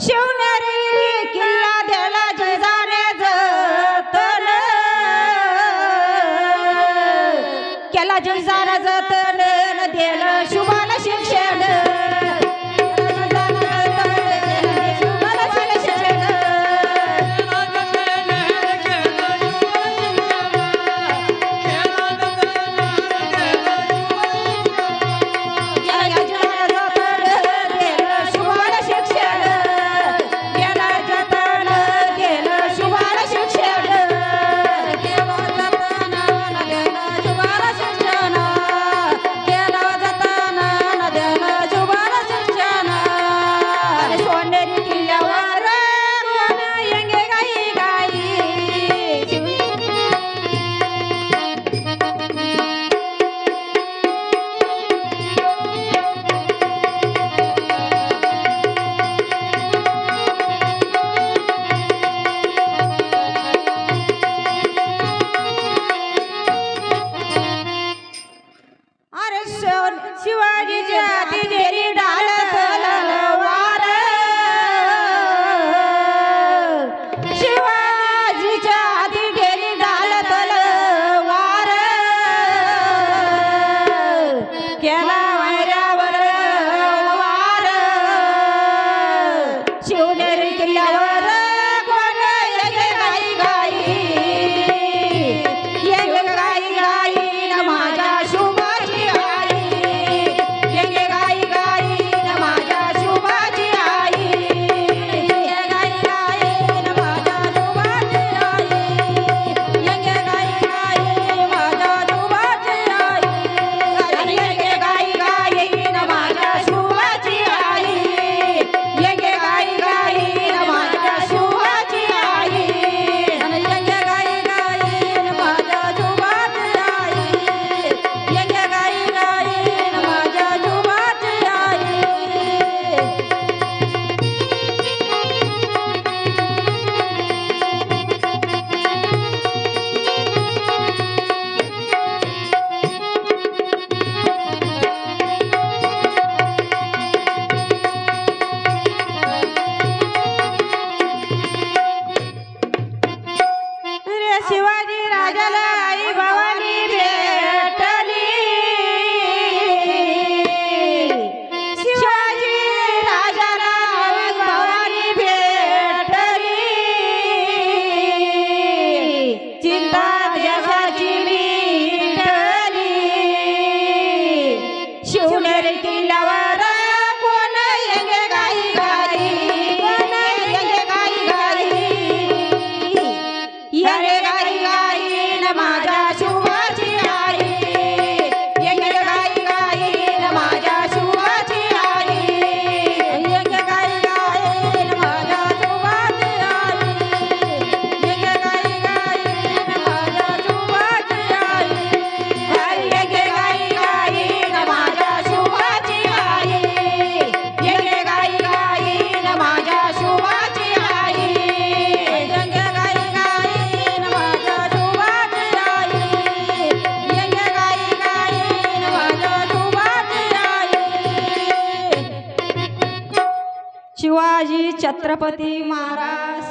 शिवनेरी किल्ला द्याला जिजाने जतन. केला जिजाने जतन दिलं शुभाला शिक्षण. ಶಿವಾಜಿ ಜಾತಿ शिवाजी छत्रपती महाराज.